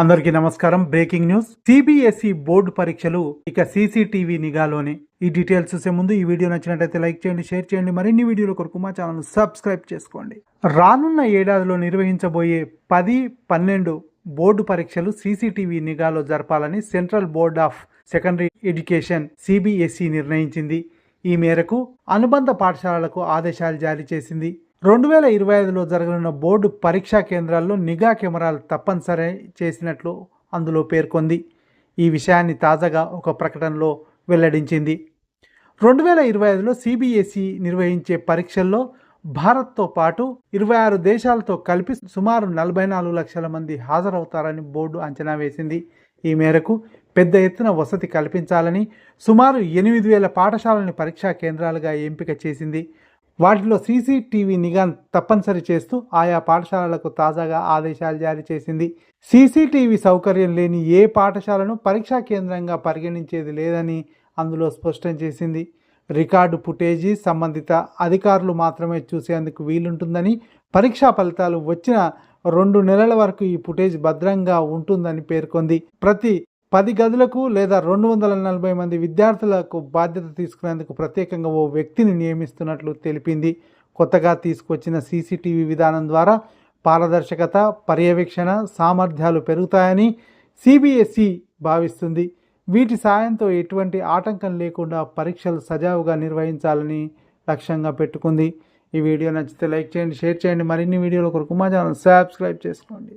అందరికీ నమస్కారం. Breaking news. CBSE board పరీక్షలు ఇక సీసీటీవీ నిఘాలోనే. ఈ డీటెయిల్స్ చూసే ముందు ఈ వీడియో నచ్చినట్లయితే లైక్ చేయండి షేర్ చేయండి. మరిన్ని వీడియోల కొరకు మా ఛానల్ సబ్స్క్రైబ్ చేసుకోండి. రానున్న ఏడాదిలో నిర్వహించబోయే పది పన్నెండు బోర్డు పరీక్షలు సీసీటీవీ నిఘాలో జరపాలని central board of secondary education CBSE నిర్ణయించింది. ఈ మేరకు అనుబంధ పాఠశాలలకు ఆదేశాలు జారీ చేసింది. రెండు వేల ఇరవై ఐదులో జరగనున్న బోర్డు పరీక్షా కేంద్రాల్లో నిఘా కెమెరాలు తప్పనిసరి చేసినట్లు అందులో పేర్కొంది. ఈ విషయాన్ని తాజాగా ఒక ప్రకటనలో వెల్లడించింది. రెండు వేల ఇరవై ఐదులో సిబిఎస్ఈ నిర్వహించే పరీక్షల్లో భారత్తో పాటు ఇరవై ఆరు దేశాలతో కలిపి సుమారు నలభై నాలుగు లక్షల మంది హాజరవుతారని బోర్డు అంచనా వేసింది. ఈ మేరకు పెద్ద ఎత్తున వసతి కల్పించాలని సుమారు ఎనిమిది వేల పాఠశాలని పరీక్షా కేంద్రాలుగా ఎంపిక చేసింది. వాటిలో సీసీటీవీ నిఘా తప్పనిసరి చేస్తూ ఆయా పాఠశాలలకు తాజాగా ఆదేశాలు జారీ చేసింది. సీసీటీవీ సౌకర్యం లేని ఏ పాఠశాలను పరీక్షా కేంద్రంగా పరిగణించేది లేదని అందులో స్పష్టం చేసింది. రికార్డు ఫుటేజీ సంబంధిత అధికారులు మాత్రమే చూసేందుకు వీలుంటుందని పరీక్షా ఫలితాలు వచ్చిన రెండు నెలల వరకు ఈ ఫుటేజ్ భద్రంగా ఉంటుందని పేర్కొంది. ప్రతి పది గదులకు లేదా రెండు వందల నలభై మంది విద్యార్థులకు బాధ్యత తీసుకునేందుకు ప్రత్యేకంగా ఓ వ్యక్తిని నియమిస్తున్నట్లు తెలిపింది. కొత్తగా తీసుకొచ్చిన సీసీటీవీ విధానం ద్వారా పారదర్శకత పర్యవేక్షణ సామర్థ్యాలు పెరుగుతాయని సిబిఎస్ఈ భావిస్తుంది. వీటి సాయంతో ఎటువంటి ఆటంకం లేకుండా పరీక్షలు సజావుగా నిర్వహించాలని లక్ష్యంగా పెట్టుకుంది. ఈ వీడియో నచ్చితే లైక్ చేయండి షేర్ చేయండి. మరిన్ని వీడియోల కొరకు మా ఛానల్ సబ్స్క్రైబ్ చేసుకోండి.